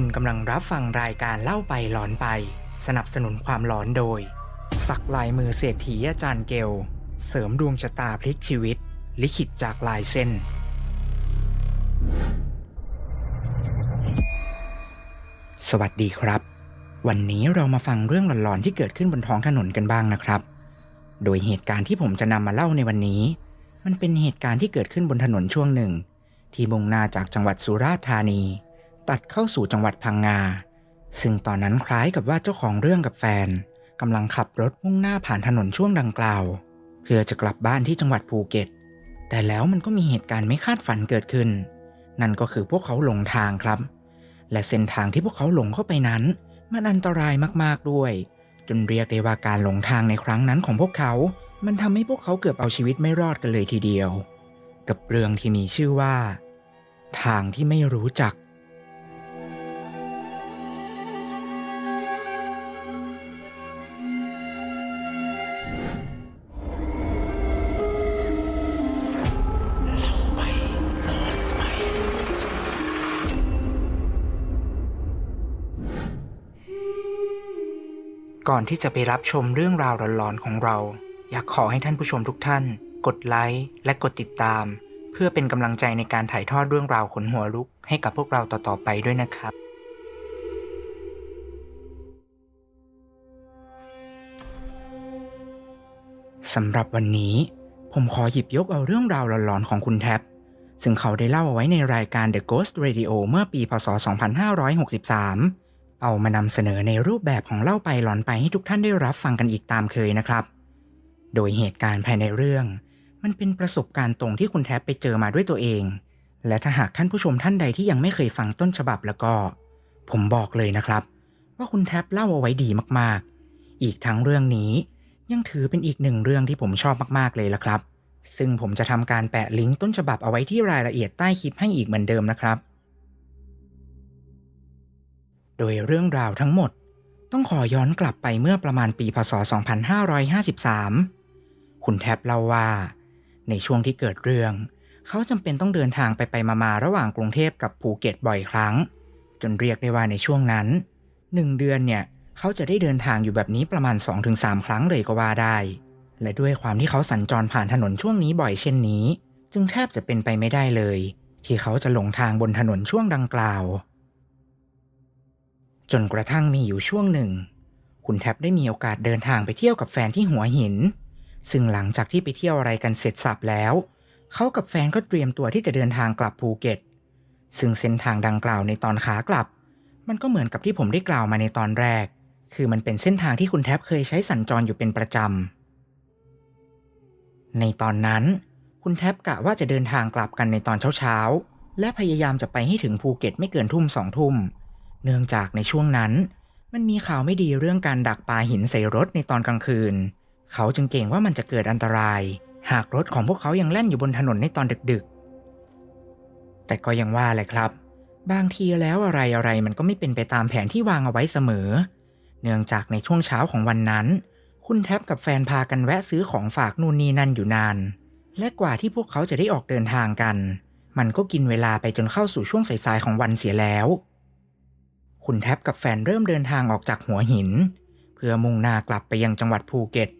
คุณกำลังรับฟังรายการเล่าไปหลอนไป สนับสนุนความหลอนโดย สักลายมือเศรษฐีอาจารย์เกล เสริมดวงชะตาพลิกชีวิต ลิขิตจากลายเส้น สวัสดีครับ วันนี้เรามาฟังเรื่องหลอนๆที่เกิดขึ้นบนท้องถนนกันบ้างนะครับ โดยเหตุการณ์ที่ผมจะนำมาเล่าในวันนี้ มันเป็นเหตุการณ์ที่เกิดขึ้นบนถนนช่วงหนึ่ง ที่มุ่งหน้าจากจังหวัดสุราษฎร์ธานี ตัดเข้าสู่จังหวัดพังงา ซึ่งตอนนั้นคล้ายกับว่าเจ้าของเรื่องกับแฟนกำลังขับรถมุ่งหน้าผ่านถนนช่วงดังกล่าว เพื่อจะกลับบ้านที่จังหวัดภูเก็ต แต่แล้วมันก็มีเหตุการณ์ไม่คาดฝันเกิดขึ้น นั่นก็คือพวกเขาหลงทางครับ และเส้นทางที่พวกเขาหลงเข้าไปนั้น มันอันตรายมากๆด้วย จนเรียกได้ว่าการหลงทางในครั้งนั้นของพวกเขา มันทำให้พวกเขาเกือบเอาชีวิตไม่รอดกันเลยทีเดียว กับเรื่องที่มีชื่อว่า ทางที่ไม่รู้จัก ก่อนที่จะไปรับชมเรื่องราวหลอนๆของเรา อยากขอให้ท่านผู้ชมทุกท่าน กดไลค์และกดติดตาม เพื่อเป็นกำลังใจในการถ่ายทอดเรื่องราวขนหัวลุกให้กับพวกเราต่อๆไปด้วยนะครับ สำหรับวันนี้ ผมขอหยิบยกเอาเรื่องราวหลอนๆของคุณแท็บซึ่งเขาได้เล่าเอาไว้ในรายการ The Ghost Radio เมื่อปีพศ 2563 เอามานำเสนอในรูปแบบของเล่าไปหลอนไปให้ทุกท่านได้รับฟังกันอีกตามเคยนะครับ โดยเหตุการณ์ภายในเรื่อง มันเป็นประสบการณ์ตรงที่คุณแท็บไปเจอมาด้วยตัวเอง และถ้าหากท่านผู้ชมท่านใดที่ยังไม่เคยฟังต้นฉบับแล้วก็ ผมบอกเลยนะครับ ว่าคุณแท็บเล่าเอาไว้ดีมากๆ อีกทั้งเรื่องนี้ ยังถือเป็นอีกหนึ่งเรื่องที่ผมชอบมากๆเลยละครับ ซึ่งผมจะทำการแปะลิงก์ต้นฉบับเอาไว้ที่รายละเอียดใต้คลิปให้อีกเหมือนเดิมนะครับ โดยเรื่องราวทั้งหมด ต้องขอย้อนกลับไปเมื่อประมาณปีพศ 2553 คุณแท็บเล่าว่า ในช่วงที่เกิดเรื่อง เขาจำเป็นต้องเดินทางไปไปมาๆระหว่างกรุงเทพกับภูเก็ตบ่อยครั้ง จนเรียกได้ว่าในช่วงนั้นหนึ่งเดือนเนี่ยเขาจะได้เดินทางอยู่แบบนี้ประมาณ 2-3 ครั้งเลยก็ว่าได้ และด้วยความที่เขาสัญจรผ่านถนนช่วงนี้บ่อยเช่นนี้ จึงแทบจะเป็นไปไม่ได้เลย ที่เขาจะหลงทางบนถนนช่วงดังกล่าว จนกระทั่งมีอยู่ช่วงหนึ่ง คุณแท็บได้มีโอกาสเดินทางไปเที่ยวกับแฟนที่หัวหิน ซึ่งหลังจากที่ไปเที่ยวอะไรกันเสร็จสับแล้ว เขากับแฟนก็เตรียมตัวที่จะเดินทางกลับภูเก็ต ซึ่งเส้นทางดังกล่าวในตอนขากลับ มันก็เหมือนกับที่ผมได้กล่าวมาในตอนแรก คือมันเป็นเส้นทางที่คุณแท็บเคยใช้สัญจรอยู่เป็นประจำในตอนนั้น คุณแท็บกะว่าจะเดินทางกลับกันในตอนเช้าๆและพยายามจะไปให้ถึงภูเก็ตไม่เกินทุ่มสองทุ่ม เนื่องจากในช่วงนั้น มันมีข่าวไม่ดีเรื่องการดักปลาหินใส่รถในตอนกลางคืน เขาจึงเก่งว่ามันจะเกิดอันตราย หากรถของพวกเขายังแล่นอยู่บนถนนในตอนดึกๆ แต่ก็ยังว่าแหละครับ บางทีแล้วอะไรอะไรมันก็ไม่เป็นไปตามแผนที่วางเอาไว้เสมอ เนื่องจากในช่วงเช้าของวันนั้น คุณแท็บกับแฟนพากันแวะซื้อของฝากนู่นนี่นั่นอยู่นาน และกว่าที่พวกเขาจะได้ออกเดินทางกัน มันก็กินเวลาไปจนเข้าสู่ช่วงสายๆของวันเสียแล้ว คุณแท็บกับแฟนเริ่มเดินทางออกจากหัวหิน เพื่อมุ่งหน้ากลับไปยังจังหวัดภูเก็ต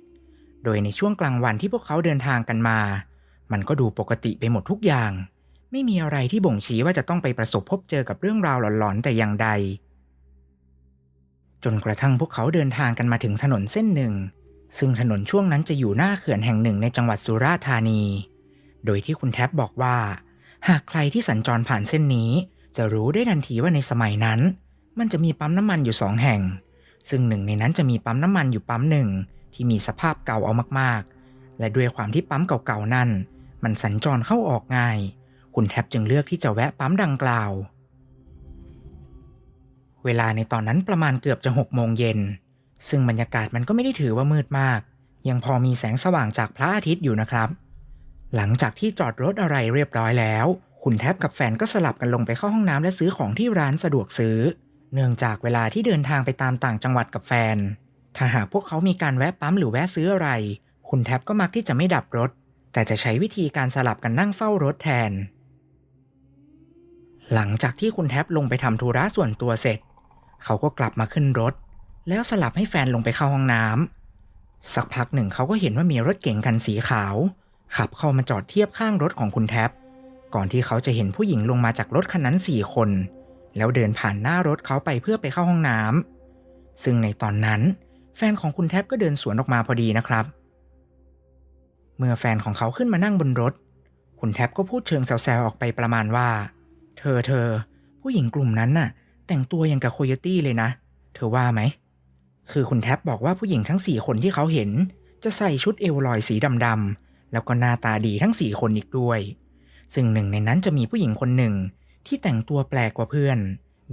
โดยในช่วงกลางวันที่พวกเขาเดินทางกันมา มันก็ดูปกติไปหมดทุกอย่าง ไม่มีอะไรที่บ่งชี้ว่าจะต้องไปประสบพบเจอกับเรื่องราวหลอนๆแต่อย่างใด จนกระทั่งพวกเขาเดินทางกันมาถึงถนนเส้นหนึ่ง ซึ่งถนนช่วงนั้นจะอยู่หน้าเขื่อนแห่งหนึ่งในจังหวัดสุราษฎร์ธานี โดยที่คุณแท็บบอกว่า หากใครที่สัญจรผ่านเส้นนี้ จะรู้ได้ทันทีว่าในสมัยนั้น มันจะมีปั๊มน้ำมันอยู่สองแห่ง ซึ่งหนึ่งในนั้นจะมีปั๊มน้ำมันอยู่ปั๊มหนึ่งที่มีสภาพเก่าเอามากๆ และด้วยความที่ปั๊มเก่าๆนั่น มันสัญจรเข้าออกง่าย คุณแทบจึงเลือกที่จะแวะปั๊มดังกล่าว เวลาในตอนนั้นประมาณเกือบจะหกโมงเย็น ซึ่งบรรยากาศมันก็ไม่ได้ถือว่ามืดมาก ยังพอมีแสงสว่างจากพระอาทิตย์อยู่นะครับ หลังจากที่จอดรถอะไรเรียบร้อยแล้ว คุณแทบกับแฟนก็สลับกันลงไปเข้าห้องน้ำและซื้อของที่ร้านสะดวกซื้อ เนื่องจากเวลาที่เดินทางไปตามต่างจังหวัดกับแฟน ถ้าหากพวกเขามีการแวะปั๊มหรือแวะซื้ออะไร คุณแท็บก็มักที่จะไม่ดับรถ แต่จะใช้วิธีการสลับกันนั่งเฝ้ารถแทน หลังจากที่คุณแท็บลงไปทำธุระส่วนตัวเสร็จ เขาก็กลับมาขึ้นรถ แล้วสลับให้แฟนลงไปเข้าห้องน้ำสักพักหนึ่งเขาก็เห็นว่ามีรถเก๋งคันสีขาว ขับเข้ามาจอดเทียบข้างรถของคุณแท็บก่อนที่เขาจะเห็นผู้หญิงลงมาจากรถคันนั้นสี่คน แล้วเดินผ่านหน้ารถเขาไปเพื่อไปเข้าห้องน้ำซึ่งในตอนนั้น แฟนของคุณแท็บก็เดินสวนออกมาพอดีนะครับ เมื่อแฟนของเขาขึ้นมานั่งบนรถ คุณแท็บก็พูดเชิงแซวๆออกไปประมาณว่า เธอเธอ ผู้หญิงกลุ่มนั้นน่ะ แต่งตัวอย่างกับโคโยตี้เลยนะ เธอว่าไหม คือคุณแท็บบอกว่าผู้หญิงทั้งสี่คนที่เขาเห็น จะใส่ชุดเอวลอยสีดำๆแล้วก็หน้าตาดีทั้งสี่คนอีกด้วย ซึ่งหนึ่งในนั้นจะมีผู้หญิงคนหนึ่ง ที่แต่งตัวแปลกกว่าเพื่อน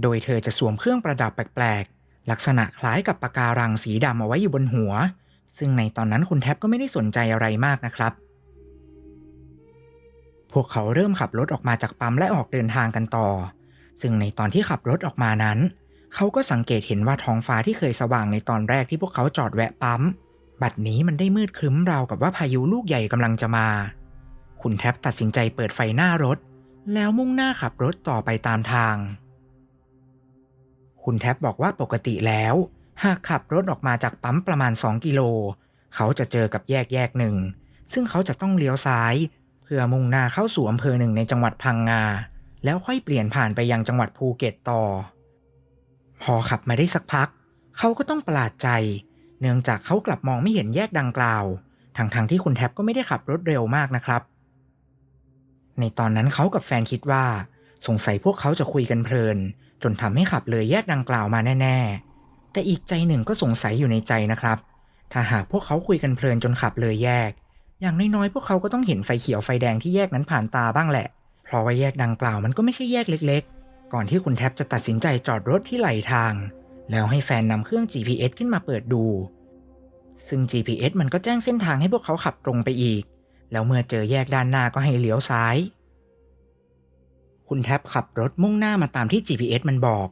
โดยเธอจะสวมเครื่องประดับแปลกๆ ลักษณะคล้ายกับปะการังสีดำเอาไว้อยู่บนหัว ซึ่งในตอนนั้นคุณแท็บก็ไม่ได้สนใจอะไรมากนะครับ พวกเขาเริ่มขับรถออกมาจากปั๊มและออกเดินทางกันต่อ ซึ่งในตอนที่ขับรถออกมานั้น เขาก็สังเกตเห็นว่าท้องฟ้าที่เคยสว่างในตอนแรกที่พวกเขาจอดแวะปั๊ม บัดนี้มันได้มืดครึ้มราวกับว่าพายุลูกใหญ่กำลังจะมา คุณแท็บตัดสินใจเปิดไฟหน้ารถ แล้วมุ่งหน้าขับรถต่อไปตามทาง คุณแท็บบอกว่าปกติแล้ว หากขับรถออกมาจากปั๊มประมาณ 2 กิโล เขาจะเจอกับแยกแยกหนึ่ง ซึ่งเขาจะต้องเลี้ยวซ้าย เพื่อมุ่งหน้าเข้าสู่อำเภอหนึ่งในจังหวัดพังงา แล้วค่อยเปลี่ยนผ่านไปยังจังหวัดภูเก็ตต่อ พอขับมาได้สักพัก เขาก็ต้องประหลาดใจ เนื่องจากเขากลับมองไม่เห็นแยกดังกล่าวทั้งๆทที่คุณแท็บก็ไม่ได้ขับรถเร็วมากนะครับ ในตอนนั้นเขากับแฟนคิดว่า สงสัยพวกเขาจะคุยกันเพลิน จนทำให้ขับเลยแยกดังกล่าวมาแน่ ๆ แต่อีกใจหนึ่งก็สงสัยอยู่ในใจนะครับ ถ้าหากพวกเขาคุยกันเพลินจนขับเลยแยก อย่างน้อยๆพวกเขาก็ต้องเห็นไฟเขียวไฟแดงที่แยกนั้นผ่านตาบ้างแหละ เพราะว่าแยกดังกล่าวมันก็ไม่ใช่แยกเล็ก ๆ ก่อนที่คุณแท็บจะตัดสินใจจอดรถที่ไหลทาง แล้วให้แฟนนำเครื่อง GPS ขึ้นมาเปิดดู ซึ่ง GPS มันก็แจ้งเส้นทางให้พวกเขาขับตรงไปอีก แล้วเมื่อเจอแยกด้านหน้าก็ให้เลี้ยวซ้าย คุณแท็บขับรถมุ่งหน้ามาตามที่ GPS มันบอก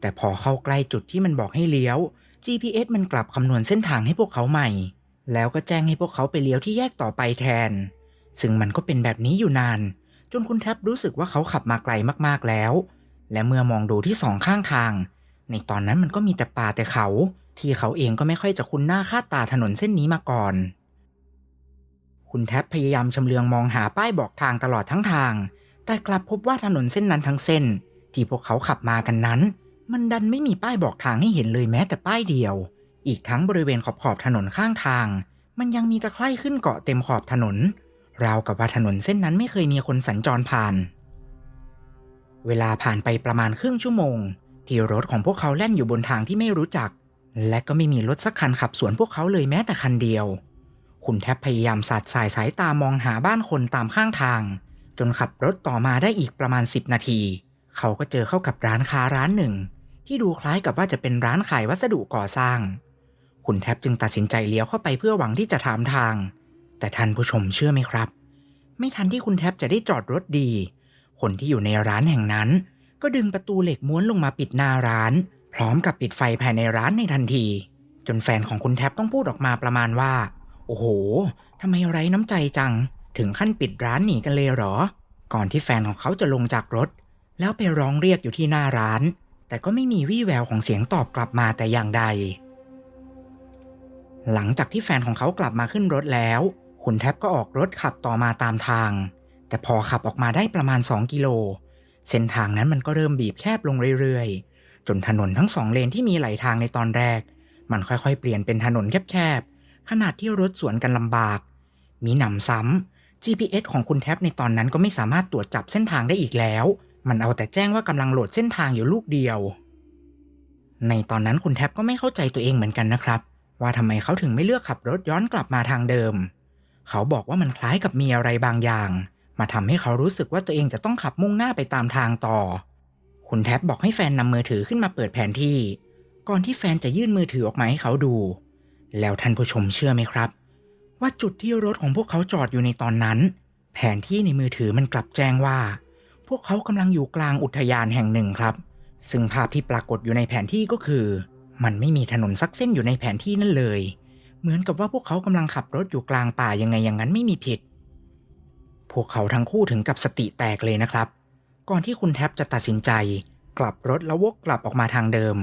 แต่พอเข้าใกล้จุดที่มันบอกให้เลี้ยว GPS มันกลับคำนวณเส้นทางให้พวกเขาใหม่ แล้วก็แจ้งให้พวกเขาไปเลี้ยวที่แยกต่อไปแทน ซึ่งมันก็เป็นแบบนี้อยู่นาน จนคุณแท็บรู้สึกว่าเขาขับมาไกลมากๆแล้ว และเมื่อมองดูที่สองข้างทาง ในตอนนั้นมันก็มีแต่ป่าแต่เขา ที่เขาเองก็ไม่ค่อยจะคุ้นหน้าค่าตาถนนเส้นนี้มาก่อน คุณแท็บพยายามชำเลืองมองหาป้ายบอกทางตลอดทั้งทาง แต่กลับพบว่าถนนเส้นนั้นทั้งเส้น ที่พวกเขาขับมากันนั้น มันดันไม่มีป้ายบอกทางให้เห็นเลยแม้แต่ป้ายเดียว อีกทั้งบริเวณขอบขอบถนนข้างทาง มันยังมีตะไคร่ขึ้นเกาะเต็มขอบถนน ราวกับว่าถนนเส้นนั้นไม่เคยมีคนสัญจรผ่าน เวลาผ่านไปประมาณครึ่งชั่วโมง ที่รถของพวกเขาแล่นอยู่บนทางที่ไม่รู้จัก และก็ไม่มีรถสักคันขับสวนพวกเขาเลยแม้แต่คันเดียว คุณแทบพยายามสาดสายสายตามองหาบ้านคนตามข้างทาง จนขับรถต่อมาได้อีกประมาณ 10 นาที เขาก็เจอเข้ากับร้านค้าร้านหนึ่ง ที่ดูคล้ายกับว่าจะเป็นร้านขายวัสดุก่อสร้าง คุณแทบจึงตัดสินใจเลี้ยวเข้าไปเพื่อหวังที่จะถามทาง แต่ท่านผู้ชมเชื่อไหมครับ ไม่ทันที่คุณแทบจะได้จอดรถดี คนที่อยู่ในร้านแห่งนั้น ก็ดึงประตูเหล็กม้วนลงมาปิดหน้าร้าน พร้อมกับปิดไฟภายในร้านในทันที จนแฟนของคุณแทบต้องพูดออกมาประมาณว่า โอ้โหทำไมไร้น้ำใจจัง ถึงขั้นปิดร้านหนีกันเลยหรอ ก่อนที่แฟนของเขาจะลงจากรถ แล้วไปร้องเรียกอยู่ที่หน้าร้าน แต่ก็ไม่มีวี่แววของเสียงตอบกลับมาแต่อย่างใด หลังจากที่แฟนของเขากลับมาขึ้นรถแล้ว คุณแทบก็ออกรถขับต่อมาตามทาง แต่พอขับออกมาได้ประมาณ 2 กิโล เส้นทางนั้นมันก็เริ่มบีบแคบลงเรื่อยๆ จนถนนทั้งสองเลนที่มีไหลทางในตอนแรก มันค่อยๆ เปลี่ยนเป็นถนนแคบๆ ขนาดที่รถสวนกันลำบาก มีหนำซ้ำ GPS ของคุณแท็บในตอนนั้นก็ไม่สามารถตรวจจับเส้นทางได้อีกแล้ว มันเอาแต่แจ้งว่ากำลังโหลดเส้นทางอยู่ลูกเดียว ในตอนนั้นคุณแท็บก็ไม่เข้าใจตัวเองเหมือนกันนะครับ ว่าทำไมเขาถึงไม่เลือกขับรถย้อนกลับมาทางเดิม เขาบอกว่ามันคล้ายกับมีอะไรบางอย่าง มาทำให้เขารู้สึกว่าตัวเองจะต้องขับมุ่งหน้าไปตามทางต่อ คุณแท็บบอกให้แฟนนำมือถือขึ้นมาเปิดแผนที่ ก่อนที่แฟนจะยื่นมือถือออกมาให้เขาดู แล้วท่านผู้ชมเชื่อไหมครับ ว่าจุดที่รถของพวกเขาจอดอยู่ในตอนนั้น แผนที่ในมือถือมันกลับแจ้งว่า พวกเขากำลังอยู่กลางอุทยานแห่งหนึ่งครับ ซึ่งภาพที่ปรากฏอยู่ในแผนที่ก็คือ มันไม่มีถนนสักเส้นอยู่ในแผนที่นั่นเลย เหมือนกับว่าพวกเขากำลังขับรถอยู่กลางป่ายังไงอย่างนั้นไม่มีผิด พวกเขาทั้งคู่ถึงกับสติแตกเลยนะครับ ก่อนที่คุณแท็บจะตัดสินใจ กลับรถแล้ววกกลับออกมาทางเดิม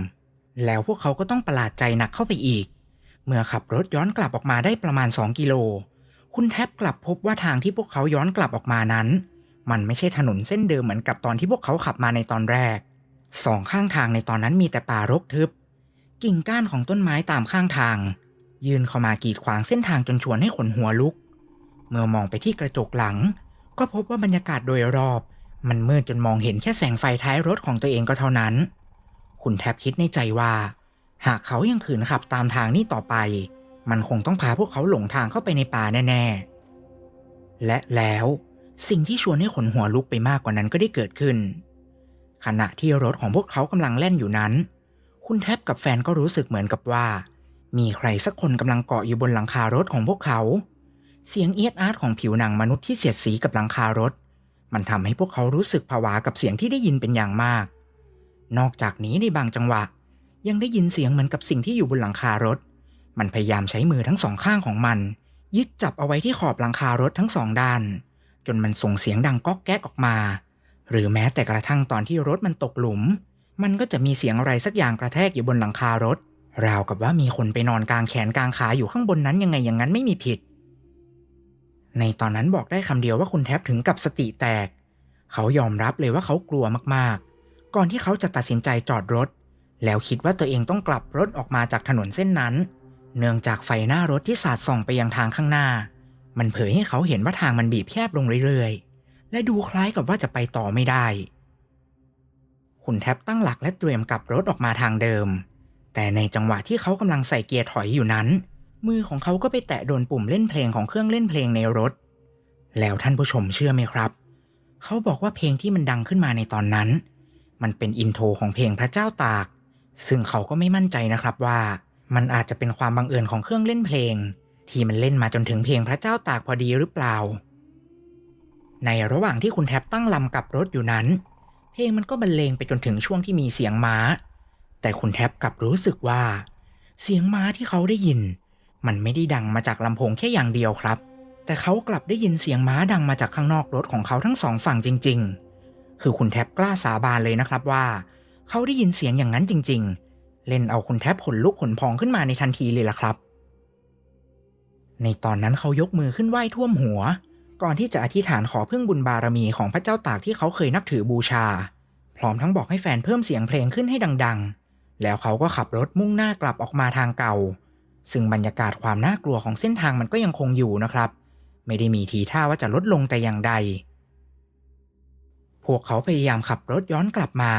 แล้วพวกเขาก็ต้องประหลาดใจหนักเข้าไปอีก เมื่อขับรถย้อนกลับออกมาได้ประมาณ 2 กิโล คุณแท็บกลับพบว่าทางที่พวกเขาย้อนกลับออกมานั้น มันไม่ใช่ถนนเส้นเดิมเหมือนกับตอนที่พวกเขาขับมาในตอนแรก สองข้างทางในตอนนั้นมีแต่ป่ารกทึบ กิ่งก้านของต้นไม้ตามข้างทาง ยืนเข้ามากีดขวางเส้นทางจนชวนให้ขนหัวลุก เมื่อมองไปที่กระจกหลัง ก็พบว่าบรรยากาศโดยรอบ มันมืดจนมองเห็นแค่แสงไฟท้ายรถของตัวเองก็เท่านั้น คุณแทบคิดในใจว่า หากเขายังขืนขับตามทางนี้ต่อไป มันคงต้องพาพวกเขาหลงทางเข้าไปในป่าแน่ๆ และแล้วสิ่งที่ชวนให้ขนหัวลุกไปมากกว่านั้นก็ได้เกิดขึ้น ขณะที่รถของพวกเขากำลังแล่นอยู่นั้น คุณแทบกับแฟนก็รู้สึกเหมือนกับว่า มีใครสักคนกำลังเกาะอยู่บนหลังคารถของพวกเขา เสียงเอียดอาร์ตของผิวหนังมนุษย์ที่เสียดสีกับหลังคารถ มันทำให้พวกเขารู้สึกผวากับเสียงที่ได้ยินเป็นอย่างมาก นอกจากนี้ในบางจังหวะ ยังได้ยินเสียงเหมือนกับสิ่งที่อยู่บนหลังคารถ มันพยายามใช้มือทั้งสองข้างของมัน ยึดจับเอาไว้ที่ขอบหลังคารถทั้งสองด้าน จนมันส่งเสียงดังก๊อกแก๊กออกมา หรือแม้แต่กระทั่งตอนที่รถมันตกหลุม มันก็จะมีเสียงอะไรสักอย่างกระแทกอยู่บนหลังคารถ ราวกับว่ามีคนไปนอนกลางแขนกลางขาอยู่ข้างบนนั้นยังไงอย่างนั้นไม่มีผิด ในตอนนั้นบอกได้คำเดียวว่าคุณแทบถึงกับสติแตก เขายอมรับเลยว่าเขากลัวมากๆ ก่อนที่เขาจะตัดสินใจจอดรถ แล้วคิดว่าตัวเองต้องกลับรถออกมาจากถนนเส้นนั้น เนื่องจากไฟหน้ารถที่สาดส่องไปยังทางข้างหน้า มันเผยให้เขาเห็นว่าทางมันบีบแคบลงเรื่อยๆ และดูคล้ายกับว่าจะไปต่อไม่ได้ คุณแทบตั้งหลักและเตรียมกลับรถออกมาทางเดิม แต่ในจังหวะที่เขากำลังใส่เกียร์ถอยอยู่นั้น มือของเขาก็ไปแตะโดนปุ่มเล่นเพลงของเครื่องเล่นเพลงในรถ แล้วท่านผู้ชมเชื่อไหมครับ เขาบอกว่าเพลงที่มันดังขึ้นมาในตอนนั้น มันเป็นอินโทรของเพลงพระเจ้าตาก ซึ่งเขาก็ไม่มั่นใจนะครับว่ามันอาจจะเป็นความบังเอิญของเครื่องเล่นเพลง ที่มันเล่นมาจนถึงเพลงพระเจ้าตากพอดีหรือเปล่า ในระหว่างที่คุณแท็บตั้งลำกับรถอยู่นั้น เพลงมันก็บรรเลงไปจนถึงช่วงที่มีเสียงม้า แต่คุณแท็บกลับรู้สึกว่า เสียงม้าที่เขาได้ยิน มันไม่ได้ดังมาจากลำโพงแค่อย่างเดียวครับ แต่เขากลับได้ยินเสียงม้าดังมาจากข้างนอกรถของเขาทั้งสองฝั่งจริง ๆ คือคุณแท็บกล้าสาบานเลยนะครับว่า เขาได้ยินเสียงอย่างนั้นจริง ๆ เล่นเอาคุณแทบขนลุกขนพองขึ้นมาในทันทีเลยล่ะครับ ในตอนนั้นเขายกมือขึ้นไหว้ท่วมหัว ก่อนที่จะอธิษฐานขอพึ่งบุญบารมีของพระเจ้าตากที่เขาเคยนับถือบูชา พร้อมทั้งบอกให้แฟนเพิ่มเสียงเพลงขึ้นให้ดัง ๆ แล้วเขาก็ขับรถมุ่งหน้ากลับออกมาทางเก่า ซึ่งบรรยากาศความน่ากลัวของเส้นทางมันก็ยังคงอยู่นะครับ ไม่ได้มีทีท่าว่าจะลดลงแต่อย่างใด พวกเขาพยายามขับรถย้อนกลับมา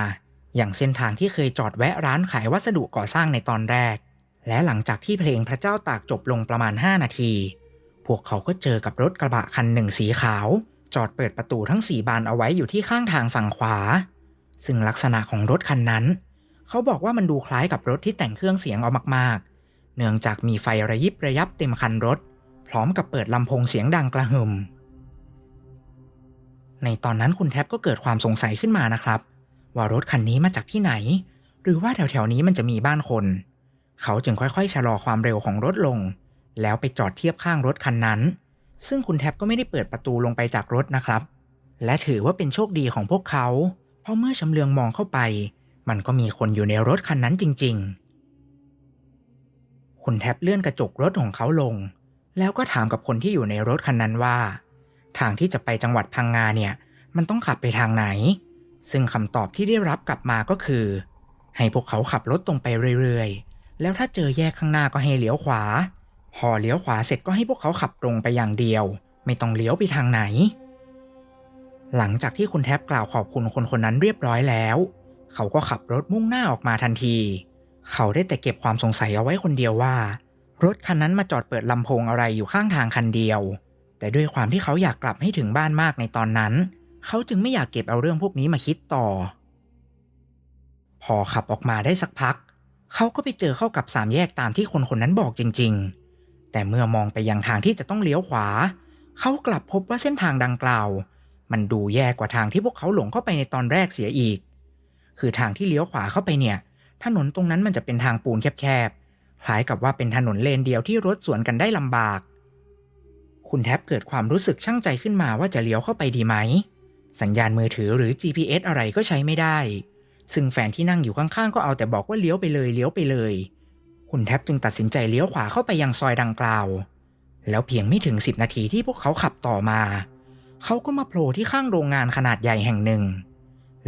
อย่างเส้นทางที่เคยจอดแวะร้านขายวัสดุก่อสร้างในตอนแรก และหลังจากที่เพลงพระเจ้าตากจบลงประมาณ 5 นาที พวกเขาก็เจอกับรถกระบะคันหนึ่งสีขาว จอดเปิดประตูทั้งสี่บานเอาไว้อยู่ที่ข้างทางฝั่งขวา ซึ่งลักษณะของรถคันนั้น เขาบอกว่ามันดูคล้ายกับรถที่แต่งเครื่องเสียงเอามากๆ เนื่องจากมีไฟระยิบระยับเต็มคันรถ พร้อมกับเปิดลำโพงเสียงดังกระหึ่มในตอนนั้นคุณแท็บก็เกิดความสงสัยขึ้นมานะครับ ว่ารถคันนี้มาจากที่ไหน หรือว่าแถวๆนี้มันจะมีบ้านคน เขาจึงค่อยๆชะลอความเร็วของรถลง แล้วไปจอดเทียบข้างรถคันนั้น ซึ่งคุณแท็บก็ไม่ได้เปิดประตูลงไปจากรถนะครับ และถือว่าเป็นโชคดีของพวกเขา เพราะเมื่อชำเลืองมองเข้าไป มันก็มีคนอยู่ในรถคันนั้นจริง ๆ คุณแท็บเลื่อนกระจกรถของเขาลง แล้วก็ถามกับคนที่อยู่ในรถคันนั้นว่า ทางที่จะไปจังหวัดพังงาเนี่ย มันต้องขับไปทางไหน ซึ่งคำตอบที่ได้รับกลับมาก็คือ ให้พวกเขาขับรถตรงไปเรื่อยๆ แล้วถ้าเจอแยกข้างหน้าก็ให้เลี้ยวขวา พอเลี้ยวขวาเสร็จก็ให้พวกเขาขับตรงไปอย่างเดียว ไม่ต้องเลี้ยวไปทางไหน หลังจากที่คุณแท็บกล่าวขอบคุณคนคนนั้นเรียบร้อยแล้ว เขาก็ขับรถมุ่งหน้าออกมาทันที เขาได้แต่เก็บความสงสัยเอาไว้คนเดียวว่า รถคันนั้นมาจอดเปิดลำโพงอะไรอยู่ข้างทางคันเดียว แต่ด้วยความที่เขาอยากกลับให้ถึงบ้านมากในตอนนั้นเเขาจึงไม่อยากเก็บเอาเรื่องพวกนี้มาคิดต่อ พอขับออกมาได้สักพัก เขาก็ไปเจอเข้ากับสามแยกตามที่คนคนนั้นบอกจริง ๆ แต่เมื่อมองไปยังทางที่จะต้องเลี้ยวขวา เขากลับพบว่าเส้นทางดังกล่าว มันดูแย่กว่าทางที่พวกเขาหลงเข้าไปในตอนแรกเสียอีก คือทางที่เลี้ยวขวาเข้าไปเนี่ย ถนนตรงนั้นมันจะเป็นทางปูนแคบๆ คล้ายกับว่าเป็นถนนเลนเดียวที่รถสวนกันได้ลำบาก คุณแทบเกิดความรู้สึกช่างใจขึ้นมาว่าจะเลี้ยวเข้าไปดีไหม สัญญาณมือถือหรือ GPS อะไรก็ใช้ไม่ได้ ซึ่งแฟนที่นั่งอยู่ข้างๆ ก็เอาแต่บอกว่าเลี้ยวไปเลยเลี้ยวไปเลย คุณแท็บจึงตัดสินใจเลี้ยวขวาเข้าไปยังซอยดังกล่าว แล้วเพียงไม่ถึง 10 นาทีที่พวกเขาขับต่อมา เขาก็มาโผล่ที่ข้างโรงงานขนาดใหญ่แห่งหนึ่ง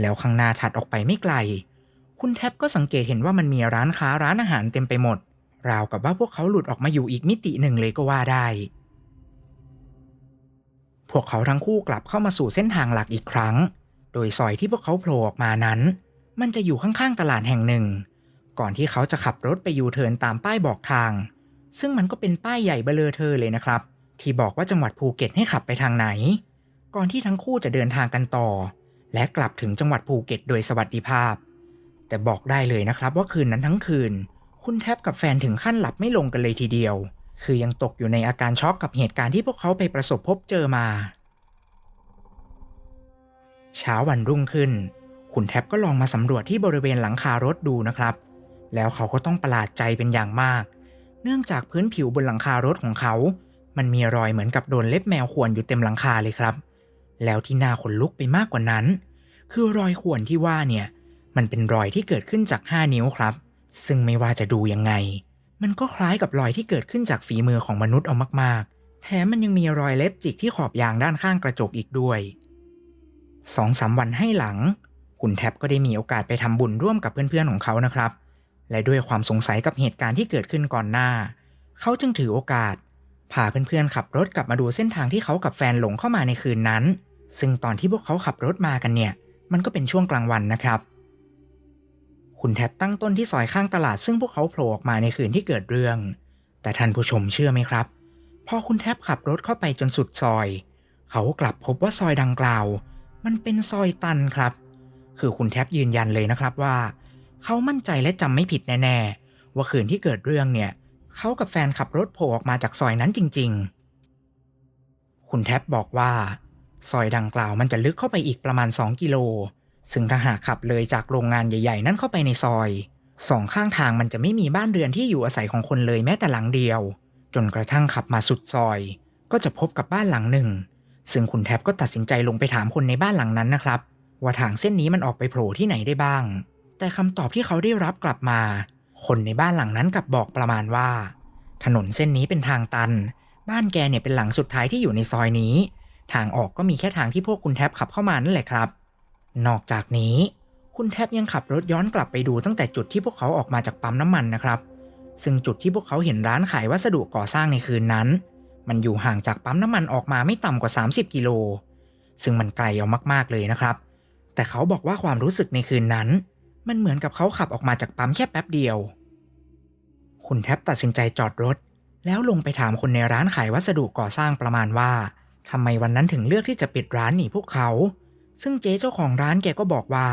แล้วข้างหน้าถัดออกไปไม่ไกล คุณแท็บก็สังเกตเห็นว่ามันมีร้านค้าร้านอาหารเต็มไปหมด ราวกับว่าพวกเขาหลุดออกมาอยู่อีกมิติหนึ่งเลยก็ว่าได้ พวกเขาทั้งคู่กลับเข้ามาสู่เส้นทางหลักอีกครั้ง โดยซอยที่พวกเขาโผล่ออกมานั้น มันจะอยู่ข้างๆตลาดแห่งหนึ่ง ก่อนที่เขาจะขับรถไปยูเทิร์นตามป้ายบอกทาง ซึ่งมันก็เป็นป้ายใหญ่เบลอเธอเลยนะครับ ที่บอกว่าจังหวัดภูเก็ตให้ขับไปทางไหน ก่อนที่ทั้งคู่จะเดินทางกันต่อ และกลับถึงจังหวัดภูเก็ตโดยสวัสดิภาพ แต่บอกได้เลยนะครับว่าคืนนั้นทั้งคืน คุณแทบกับแฟนถึงขั้นหลับไม่ลงกันเลยทีเดียว คือยังตกอยู่ในอาการช็อกกับเหตุการณ์ที่พวกเขาไปประสบพบเจอมา เช้าวันรุ่งขึ้นคุณแท็บก็ลองมาสำรวจที่บริเวณหลังคารถดูนะครับ แล้วเขาก็ต้องประหลาดใจเป็นอย่างมาก เนื่องจากพื้นผิวบนหลังคารถของเขา มันมีรอยเหมือนกับโดนเล็บแมวข่วนอยู่เต็มหลังคาเลยครับ แล้วที่น่าขนลุกไปมากกว่านั้น คือรอยข่วนที่ว่าเนี่ย มันเป็นรอยที่เกิดขึ้นจาก5นิ้วครับ ซึ่งไม่ว่าจะดูยังไง มันก็คล้ายกับรอยที่เกิดขึ้นจากฝีมือของมนุษย์เอามากๆ แถมมันยังมีรอยเล็บจิกที่ขอบยางด้านข้างกระจกอีกด้วยสองสามวันให้หลัง คุณแท็บก็ได้มีโอกาสไปทำบุญร่วมกับเพื่อนๆของเขานะครับ และด้วยความสงสัยกับเหตุการณ์ที่เกิดขึ้นก่อนหน้า เขาจึงถือโอกาสพาเพื่อนๆขับรถกลับมาดูเส้นทางที่เขากับแฟนหลงเข้ามาในคืนนั้น ซึ่งตอนที่พวกเขาขับรถมากันเนี่ย มันก็เป็นช่วงกลางวันนะครับ คุณแท็บตั้งต้นที่ซอยข้างตลาดซึ่งพวกเขาโผล่ออกมาในคืนที่เกิดเรื่อง แต่ท่านผู้ชมเชื่อไหมครับ พอคุณแท็บขับรถเข้าไปจนสุดซอย เขากลับพบว่าซอยดังกล่าว มันเป็นซอยตันครับ คือคุณแท็บยืนยันเลยนะครับว่า เขามั่นใจและจำไม่ผิดแน่ๆ ว่าคืนที่เกิดเรื่องเนี่ย เขากับแฟนขับรถโผล่ออกมาจากซอยนั้นจริง ๆ คุณแท็บบอกว่า ซอยดังกล่าวมันจะลึกเข้าไปอีกประมาณ 2 กิโล ซึ่งถ้าหากขับเลยจากโรงงานใหญ่ ๆ นั้นเข้าไปในซอยสองข้างทางมันจะไม่มีบ้านเรือนที่อยู่อาศัยของคนเลยแม้แต่หลังเดียว จนกระทั่งขับมาสุดซอย ก็จะพบกับบ้านหลังหนึ่ง ซึ่งคุณแท็บก็ตัดสินใจลงไปถามคนในบ้านหลังนั้นนะครับ ว่าทางเส้นนี้มันออกไปโผล่ที่ไหนได้บ้าง แต่คำตอบที่เขาได้รับกลับมา คนในบ้านหลังนั้นกลับบอกประมาณว่า ถนนเส้นนี้เป็นทางตัน บ้านแกเนี่ยเป็นหลังสุดท้ายที่อยู่ในซอยนี้ ทางออกก็มีแค่ทางที่พวกคุณแท็บขับเข้ามานั่นแหละครับ นอกจากนี้ คุณแทบยังขับรถย้อนกลับไปดูตั้งแต่จุดที่พวกเขาออกมาจากปั๊มน้ำมันนะครับ ซึ่งจุดที่พวกเขาเห็นร้านขายวัสดุก่อสร้างในคืนนั้น มันอยู่ห่างจากปั๊มน้ำมันออกมาไม่ต่ำกว่า 30 กิโล ซึ่งมันไกลเอามากๆเลยนะครับ แต่เขาบอกว่าความรู้สึกในคืนนั้น มันเหมือนกับเขาขับออกมาจากปั๊มแค่แป๊บเดียว คุณแทบตัดสินใจจอดรถ แล้วลงไปถามคนในร้านขายวัสดุก่อสร้างประมาณว่าทำไมวันนั้นถึงเลือกที่จะปิดร้านหนีพวกเขา ซึ่งเจ๊เจ้าของร้านแกก็บอกว่า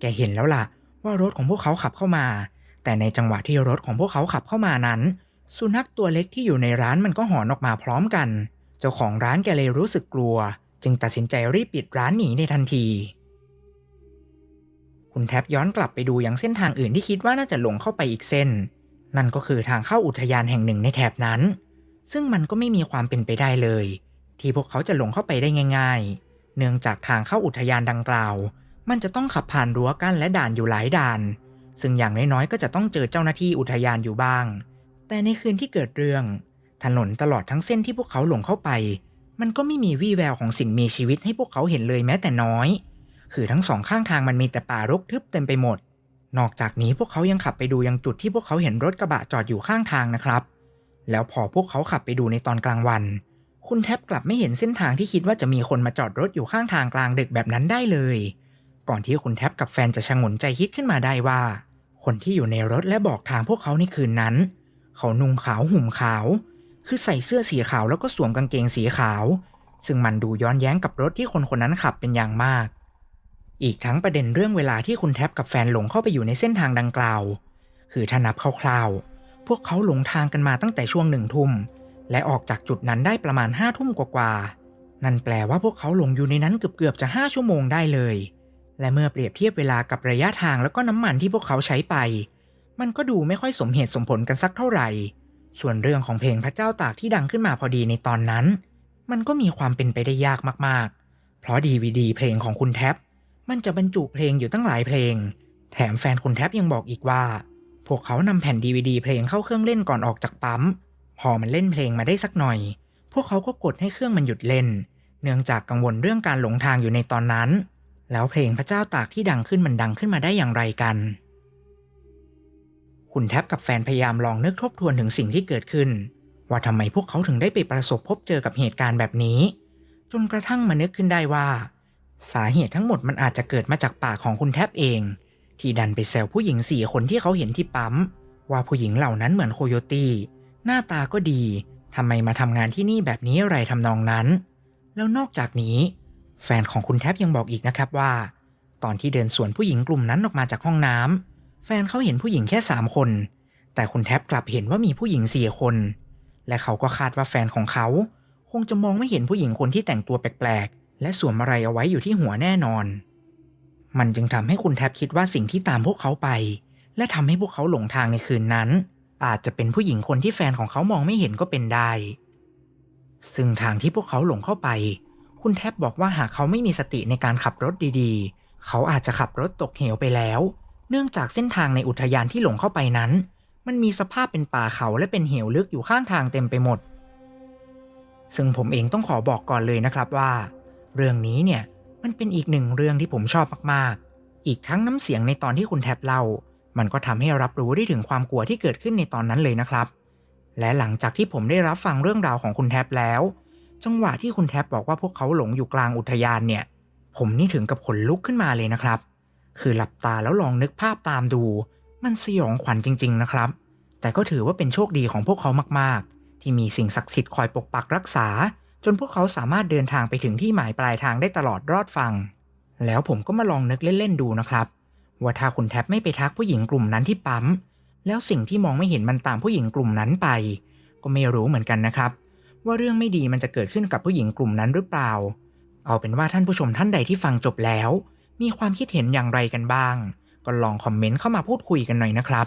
แกเห็นแล้วล่ะ ว่ารถของพวกเขาขับเข้ามา แต่ในจังหวะที่รถของพวกเขาขับเข้ามานั้น สุนัขตัวเล็กที่อยู่ในร้านมันก็หอนออกมาพร้อมกัน เจ้าของร้านแกเลยรู้สึกกลัว จึงตัดสินใจรีบปิดร้านหนีในทันที คุณแท็บย้อนกลับไปดูยังเส้นทางอื่นที่คิดว่าน่าจะหลงเข้าไปอีกเส้น นั่นก็คือทางเข้าอุทยานแห่งหนึ่งในแถบนั้น ซึ่งมันก็ไม่มีความเป็นไปได้เลย ที่พวกเขาจะหลงเข้าไปได้ง่าย ๆ เนื่องจากทางเข้าอุทยานดังกล่าว มันจะต้องขับผ่านรั้วกั้นและด่านอยู่หลายด่าน ซึ่งอย่างน้อยๆก็จะต้องเจอเจ้าหน้าที่อุทยานอยู่บ้าง แต่ในคืนที่เกิดเรื่อง ถนนตลอดทั้งเส้นที่พวกเขาหลงเข้าไป มันก็ไม่มีวี่แววของสิ่งมีชีวิตให้พวกเขาเห็นเลยแม้แต่น้อย คือทั้งสองข้างทางมันมีแต่ป่ารกทึบเต็มไปหมด นอกจากนี้พวกเขายังขับไปดูยังจุดที่พวกเขาเห็นรถกระบะจอดอยู่ข้างทางนะครับ แล้วพอพวกเขาขับไปดูในตอนกลางวัน คุณแทบกลับไม่เห็นเส้นทางที่คิดว่าจะมีคนมาจอดรถอยู่ข้างทางกลางดึกแบบนั้นได้เลย ก่อนที่คุณแทบกับแฟนจะชะงนใจคิดขึ้นมาได้ว่า คนที่อยู่ในรถและบอกทางพวกเขาในคืนนั้น เขานุ่งขาวห่มขาว คือใส่เสื้อสีขาวแล้วก็สวมกางเกงสีขาว ซึ่งมันดูย้อนแย้งกับรถที่คนคนนั้นขับเป็นอย่างมาก อีกทั้งประเด็นเรื่องเวลาที่คุณแท็บกับแฟนหลงเข้าไปอยู่ในเส้นทางดังกล่าว คือถ้านับคร่าวๆพวกเขาหลงทางกันมาตั้งแต่ช่วงหนึ่งทุ่ม และออกจากจุดนั้นได้ประมาณห้าทุ่มกว่าๆ นั่นแปลว่าพวกเขาหลงอยู่ในนั้นเกือบๆจะห้าชั่วโมงได้เลย และเมื่อเปรียบเทียบเวลากับระยะทางแล้วก็น้ำมันที่พวกเขาใช้ไป มันก็ดูไม่ค่อยสมเหตุสมผลกันสักเท่าไหร่ ส่วนเรื่องของเพลงพระเจ้าตากที่ดังขึ้นมาพอดีในตอนนั้น มันก็มีความเป็นไปได้ยากมากๆ เพเพราะดีวดีเพลงของคุณแท็บมันจะบรรจุเพลงอยู่ตั้งหลายเพลง แถมแฟนคุณแท็บยังบอกอีกว่า พวกเขานำแผ่นดีวดีเพลงเข้าเครื่องเล่นก่อนออกจากปั๊ม พอมันเล่นเพลงมาได้สักหน่อย พวกเขาก็กดให้เครื่องมันหยุดเล่น เนื่องจากกังวลเรื่องการหลงทางอยู่ในตอนนั้น แล้วเพลงพระเจ้าตากที่ดังขึ้นมันดังขึ้นมาได้อย่างไรกัน คุณแท็บกับแฟนพยายามลองนึกทบทวนถึงสิ่งที่เกิดขึ้น ว่าทำไมพวกเขาถึงได้ไปประสบพบเจอกับเหตุการณ์แบบนี้ จนกระทั่งมานึกขึ้นได้ว่า สาเหตุทั้งหมดมันอาจจะเกิดมาจากปากของคุณแท็บเอง ที่ดันไปแซวผู้หญิงสี่คนที่เขาเห็นที่ปั๊มว่าผู้หญิงเหล่านั้นเหมือนโคโยตี้ หน้าตาก็ดีทำไมมาทำงานที่นี่แบบนี้อะไรทำนองนั้น แล้วนอกจากนี้ แฟนของคุณแท็บยังบอกอีกนะครับว่า ตอนที่เดินสวนผู้หญิงกลุ่มนั้นออกมาจากห้องน้ำแฟนเขาเห็นผู้หญิงแค่สามคน แต่คุณแท็บกลับเห็นว่ามีผู้หญิงสี่คน และเขาก็คาดว่าแฟนของเขาคงจะมองไม่เห็นผู้หญิงคนที่แต่งตัวแปลกๆ และสวมอะไรเอาไว้อยู่ที่หัวแน่นอน มันจึงทำให้คุณแท็บคิดว่าสิ่งที่ตามพวกเขาไป และทำให้พวกเขาหลงทางในคืนนั้น อาจจะเป็นผู้หญิงคนที่แฟนของเขามองไม่เห็นก็เป็นได้ ซึ่งทางที่พวกเขาหลงเข้าไป คุณแทบบอกว่าหากเขาไม่มีสติในการขับรถดีๆ เขาอาจจะขับรถตกเหวไปแล้ว เนื่องจากเส้นทางในอุทยานที่หลงเข้าไปนั้น มันมีสภาพเป็นป่าเขาและเป็นเหวลึกอยู่ข้างทางเต็มไปหมด ซึ่งผมเองต้องขอบอกก่อนเลยนะครับว่า เรื่องนี้เนี่ยมันเป็นอีกหนึ่งเรื่องที่ผมชอบมากๆ อีกทั้งน้ำเสียงในตอนที่คุณแทบเล่า มันก็ทำให้รับรู้ได้ถึงความกลัวที่เกิดขึ้นในตอนนั้นเลยนะครับ และหลังจากที่ผมได้รับฟังเรื่องราวของคุณแท็บแล้ว จังหวะที่คุณแท็บบอกว่าพวกเขาหลงอยู่กลางอุทยานเนี่ย ผมนี่ถึงกับขนลุกขึ้นมาเลยนะครับ คือหลับตาแล้วลองนึกภาพตามดู มันสยองขวัญจริง ๆ นะครับ แต่ก็ถือว่าเป็นโชคดีของพวกเขามากๆ ที่มีสิ่งศักดิ์สิทธิ์คอยปกปักรักษา จนพวกเขาสามารถเดินทางไปถึงที่หมายปลายทางได้ตลอดรอดฟัง แล้วผมก็มาลองนึกเล่นๆดูนะครับ ว่าถ้าคุณแท็บไม่ไปทักผู้หญิงกลุ่มนั้นที่ปั๊ม แล้วสิ่งที่มองไม่เห็นมันตามผู้หญิงกลุ่มนั้นไป ก็ไม่รู้เหมือนกันนะครับ ว่าเรื่องไม่ดีมันจะเกิดขึ้นกับผู้หญิงกลุ่มนั้นหรือเปล่า เอาเป็นว่าท่านผู้ชมท่านใดที่ฟังจบแล้ว มีความคิดเห็นอย่างไรกันบ้าง ก็ลองคอมเมนต์เข้ามาพูดคุยกันหน่อยนะครับ